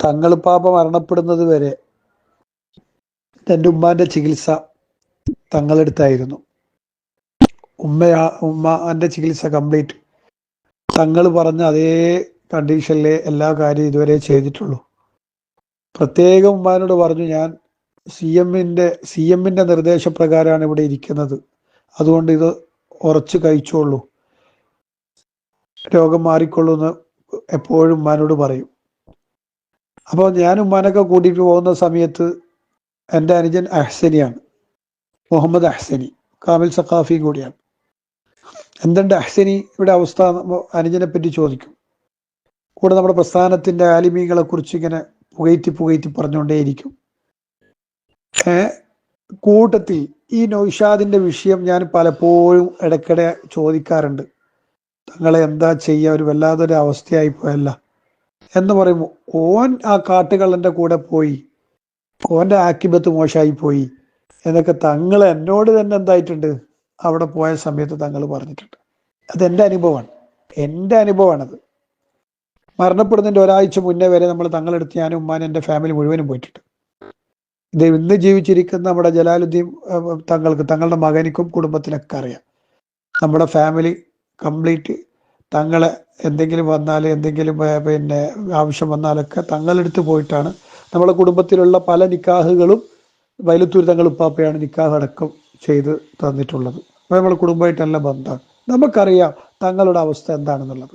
തങ്ങൾ പാപ്പ മരണപ്പെടുന്നത് വരെ എന്റെ ഉമ്മാന്റെ ചികിത്സ തങ്ങളെടുത്തായിരുന്നു. ഉമ്മയാ ഉമ്മാന്റെ ചികിത്സ കംപ്ലീറ്റ് തങ്ങൾ പറഞ്ഞ അതേ കണ്ടീഷനിലെ എല്ലാ കാര്യവും ഇതുവരെ ചെയ്തിട്ടുള്ളൂ. പ്രത്യേകം ഉമ്മാനോട് പറഞ്ഞു ഞാൻ സി എമ്മിന്റെ സി എമ്മിന്റെ നിർദ്ദേശപ്രകാരമാണ് ഇവിടെ ഇരിക്കുന്നത്. അതുകൊണ്ട് ഇത് ഉറച്ചു കഴിച്ചോളൂ. രോഗം മാറിക്കൊള്ളൂ എന്ന് എപ്പോഴും ഉമ്മാനോട് പറയും. അപ്പോൾ ഞാൻ ഉമ്മാനൊക്കെ കൂട്ടിയിട്ട് പോകുന്ന സമയത്ത് എന്റെ അനുജൻ അഹ്സനിയാണ്. മുഹമ്മദ് അഹ്സനി കാമിൽ സഖാഫിയും കൂടിയാണ്. എന്തുണ്ട് അഹ്സനി? ഇവിടെ അവസ്ഥ അനുജനെ പറ്റി ചോദിക്കും. കൂടെ നമ്മുടെ പ്രസ്ഥാനത്തിന്റെ ആലിമീങ്ങളെ കുറിച്ച് ഇങ്ങനെ പുകയറ്റി പുകയറ്റി പറഞ്ഞുകൊണ്ടേയിരിക്കും. കൂട്ടത്തിൽ ഈ നൗഷാദിന്റെ വിഷയം ഞാൻ പലപ്പോഴും ഇടയ്ക്കിടെ ചോദിക്കാറുണ്ട്. തങ്ങളെ എന്താ ചെയ്യുക ഒരു വല്ലാത്തൊരു അവസ്ഥയായി പോയല്ല. എന്ന് പറയുമ്പോൾ ഓൻ ആ കാട്ടുകള്ളന്റെ കൂടെ പോയി. ഓന്റെ ആക്കിബത്ത് മോശമായി പോയി. എന്നൊക്കെ തങ്ങൾ എന്നോട് തന്നെ എന്തായിട്ടുണ്ട്? അവിടെ പോയ സമയത്ത് തങ്ങൾ പറഞ്ഞിട്ടുണ്ട്. അത് എന്റെ അനുഭവമാണ്. എന്റെ അനുഭവമാണത്. മരണപ്പെടുന്നതിന്റെ ഒരാഴ്ച മുന്നേ വരെ നമ്മൾ തങ്ങളെടുത്ത് ഞാനും ഉമ്മാനും എന്റെ ഫാമിലി മുഴുവനും പോയിട്ടുണ്ട്. ഇത് ഇന്ന് ജീവിച്ചിരിക്കുന്ന നമ്മുടെ ജലാലുദ്ദീൻ തങ്ങൾക്ക് തങ്ങളുടെ മകനിക്കും കുടുംബത്തിനൊക്കെ അറിയാം. നമ്മുടെ ഫാമിലി കംപ്ലീറ്റ് തങ്ങളെ എന്തെങ്കിലും വന്നാൽ എന്തെങ്കിലും പിന്നെ ആവശ്യം വന്നാലൊക്കെ തങ്ങളെടുത്ത് പോയിട്ടാണ്. നമ്മളെ കുടുംബത്തിലുള്ള പല നിക്കാഹുകളും വയലത്തൂർ തങ്ങൾ ഉപ്പാപ്പയാണ് നിക്കാഹ് അടക്കം ചെയ്ത് തന്നിട്ടുള്ളത്. അപ്പോൾ നമ്മളെ കുടുംബമായിട്ടല്ല ബന്ധമാണ്. നമുക്കറിയാം തങ്ങളുടെ അവസ്ഥ എന്താണെന്നുള്ളത്.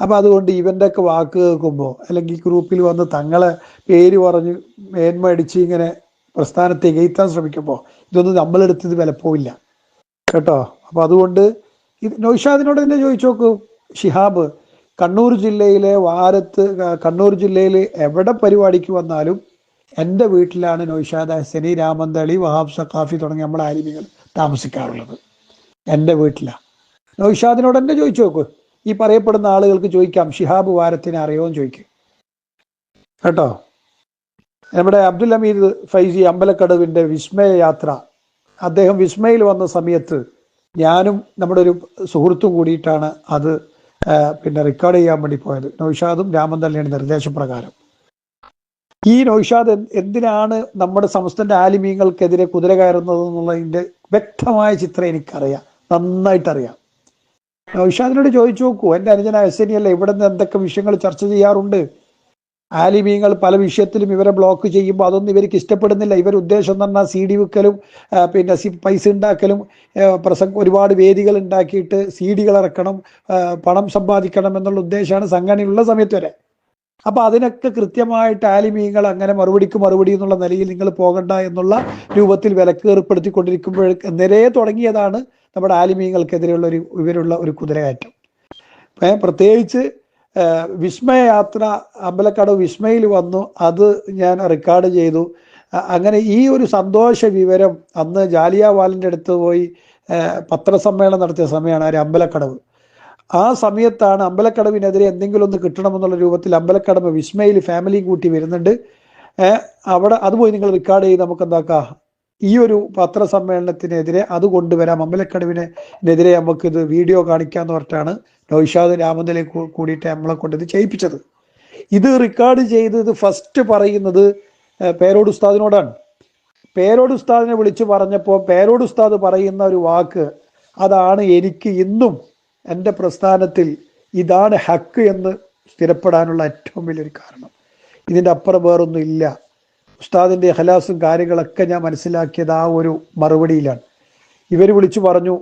അപ്പോൾ അതുകൊണ്ട് ഇവന്റെയൊക്കെ വാക്ക് കേൾക്കുമ്പോൾ അല്ലെങ്കിൽ ഗ്രൂപ്പിൽ വന്ന് തങ്ങളെ പേര് പറഞ്ഞ് മേന്മ അടിച്ച് ഇങ്ങനെ പ്രസ്ഥാനത്തെ എഴുത്താൻ ശ്രമിക്കുമ്പോൾ ഇതൊന്നും നമ്മളെടുത്തത് വിലപ്പോവില്ല. കേട്ടോ? അപ്പോൾ അതുകൊണ്ട് ഇത് നൗഷാദിനോട് തന്നെ ചോദിച്ചു നോക്കൂ. ഷിഹാബ് കണ്ണൂർ ജില്ലയിലെ വാരത്ത് കണ്ണൂർ ജില്ലയിൽ എവിടെ പരിപാടിക്ക് വന്നാലും എന്റെ വീട്ടിലാണ് നൗഷാദ് ഹസനി രാമന്തളി വഹാബ് സഖാഫി തുടങ്ങിയ നമ്മുടെ ആലിമികൾ താമസിക്കാറുള്ളത്. എന്റെ വീട്ടിലാണ് നൗഷാദിനോട് എന്നെ ചോദിച്ചു നോക്കൂ. ഈ പറയപ്പെടുന്ന ആളുകൾക്ക് ചോദിക്കാം ഷിഹാബ് വാരത്തിനെ അറിയോന്ന് ചോദിക്കും. കേട്ടോ? നമ്മുടെ അബ്ദുൽ ഹമീദ് ഫൈസി അമ്പലക്കടവിന്റെ വിസ്മയ യാത്ര അദ്ദേഹം വിസ്മയിൽ വന്ന സമയത്ത് ഞാനും നമ്മുടെ ഒരു സുഹൃത്തും കൂടിയിട്ടാണ് അത് പിന്നെ റെക്കോർഡ് ചെയ്യാൻ വേണ്ടി പോയത് നൗഷാദും രാമന്തള്ളിയുടെ നിർദ്ദേശപ്രകാരം. ഈ നൗഷാദ് എന്ത് എന്തിനാണ് നമ്മുടെ സംസ്ഥാന ആലിമീങ്ങൾക്കെതിരെ കുതിര കയറുന്നത് എന്നുള്ളതിന്റെ വ്യക്തമായ ചിത്രം എനിക്കറിയാം. നന്നായിട്ടറിയാം. നൗഷാദിനോട് ചോദിച്ചു നോക്കൂ എന്റെ അനുജന ഹസനിയല്ല ഇവിടെ നിന്ന് എന്തൊക്കെ വിഷയങ്ങൾ ചർച്ച ചെയ്യാറുണ്ട്? ആലിമീങ്ങൾ പല വിഷയത്തിലും ഇവരെ ബ്ലോക്ക് ചെയ്യുമ്പോൾ അതൊന്നും ഇവർക്ക് ഇഷ്ടപ്പെടുന്നില്ല. ഇവർ ഉദ്ദേശം പറഞ്ഞാൽ സി ഡി വിൽക്കലും പിന്നെ പൈസ ഉണ്ടാക്കലും പ്രസംഗം ഒരുപാട് വേദികൾ ഉണ്ടാക്കിയിട്ട് സി ഡികൾ ഇറക്കണം പണം സമ്പാദിക്കണം എന്നുള്ള ഉദ്ദേശമാണ് സംഘടനയുള്ള സമയത്ത് വരെ. അപ്പൊ അതിനൊക്കെ കൃത്യമായിട്ട് ആലിമീങ്ങൾ അങ്ങനെ മറുപടിക്ക് മറുപടി എന്നുള്ള നിലയിൽ നിങ്ങൾ പോകണ്ട എന്നുള്ള രൂപത്തിൽ വിലക്ക് ഏർപ്പെടുത്തിക്കൊണ്ടിരിക്കുമ്പോൾ നിരയെ തുടങ്ങിയതാണ് നമ്മുടെ ആലിമീങ്ങൾക്കെതിരെയുള്ള ഒരു ഇവരുള്ള ഒരു കുതിരകയറ്റം. പ്രത്യേകിച്ച് വിസ്മയയാത്ര അമ്പലക്കടവ് വിസ്മയിൽ വന്നു. അത് ഞാൻ റെക്കോർഡ് ചെയ്തു. അങ്ങനെ ഈ ഒരു സന്തോഷ വിവരം അന്ന് ജാലിയാവാലിന്റെ അടുത്ത് പോയി പത്രസമ്മേളനം നടത്തിയ സമയമാണ് ആ അമ്പലക്കടവ്. ആ സമയത്താണ് അമ്പലക്കടവിനെതിരെ എന്തെങ്കിലും ഒന്ന് കിട്ടണമെന്നുള്ള രൂപത്തിൽ അമ്പലക്കടവ് വിസ്മയിൽ ഫാമിലി കൂട്ടി വരുന്നുണ്ട്. അവിടെ അത് പോയി നിങ്ങൾ റെക്കോർഡ് ചെയ്ത് നമുക്ക് എന്താക്കാം ഈ ഒരു പത്രസമ്മേളനത്തിനെതിരെ അത് കൊണ്ടുവരാം. അമ്പലക്കടവിനെതിരെ നമുക്ക് ഇത് വീഡിയോ കാണിക്കാന്ന് പറഞ്ഞിട്ടാണ് നൗഷാദ് രാമന്തലെ കൂടിയിട്ട് നമ്മളെ ഇത് ചെയ്യിപ്പിച്ചത്. ഇത് റെക്കോർഡ് ചെയ്തത് ഫസ്റ്റ് പറയുന്നത് പേരോട് ഉസ്താദിനോടാണ്. പേരോട് ഉസ്താദിനെ വിളിച്ചു പറഞ്ഞപ്പോൾ പേരോട് ഉസ്താദ് പറയുന്ന ഒരു വാക്ക് അതാണ് എനിക്ക് ഇന്നും എന്റെ പ്രസ്ഥാനത്തിൽ ഇതാണ് ഹക്ക് എന്ന് സ്ഥിരപ്പെടാനുള്ള ഏറ്റവും വലിയൊരു കാരണം. ഇതിന്റെ അപ്പുറം വേറൊന്നും ഇല്ല. ഉസ്താദിന്റെ ഹലാസും കാര്യങ്ങളൊക്കെ ഞാൻ മനസ്സിലാക്കിയത് ആ ഒരു മറുപടിയിലാണ്. ഇവർ വിളിച്ചു പറഞ്ഞു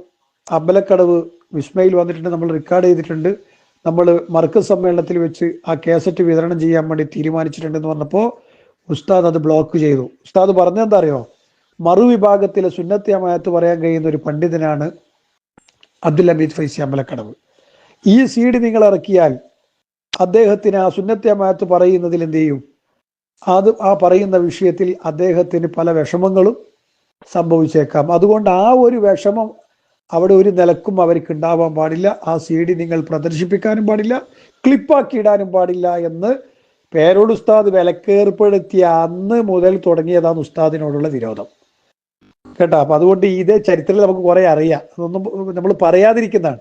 അമ്പലക്കടവ് വിസ്മയിൽ വന്നിട്ടുണ്ട് നമ്മൾ റെക്കോർഡ് ചെയ്തിട്ടുണ്ട്. നമ്മൾ മർക്കസ് സമ്മേളനത്തിൽ വെച്ച് ആ കേസറ്റ് വിതരണം ചെയ്യാൻ വേണ്ടി തീരുമാനിച്ചിട്ടുണ്ട് എന്ന് പറഞ്ഞപ്പോൾ ഉസ്താദ് അത് ബ്ലോക്ക് ചെയ്തു. ഉസ്താദ് പറഞ്ഞെന്താ അറിയോ? മറുവിഭാഗത്തിലെ സുന്നത്യമായത്ത് പറയാൻ കഴിയുന്ന ഒരു പണ്ഡിതനാണ് അബ്ദുൽ അമീദ് ഫൈസി അമ്പലക്കടവ് ഈ സീഡ് നിങ്ങൾ ഇറക്കിയാൽ അദ്ദേഹത്തിന് ആ സുന്നത്യമായത്ത് പറയുന്നതിൽ എന്ത് ചെയ്യും? അത് ആ പറയുന്ന വിഷയത്തിൽ അദ്ദേഹത്തിന് പല വിഷമങ്ങളും സംഭവിച്ചേക്കാം. അതുകൊണ്ട് ആ ഒരു വിഷമം അവിടെ ഒരു നിലക്കും അവർക്ക് ഉണ്ടാവാൻ പാടില്ല. ആ സി ഡി നിങ്ങൾ പ്രദർശിപ്പിക്കാനും പാടില്ല ക്ലിപ്പാക്കി ഇടാനും പാടില്ല എന്ന് പേരോട് ഉസ്താദ് വിലക്കേർപ്പെടുത്തിയ അന്ന് മുതൽ തുടങ്ങിയതാണ് ഉസ്താദിനോടുള്ള വിരോധം. കേട്ടോ? അപ്പൊ അതുകൊണ്ട് ഇതേ ചരിത്രത്തിൽ നമുക്ക് കുറെ അറിയാം. അതൊന്നും നമ്മൾ പറയാതിരിക്കുന്നതാണ്.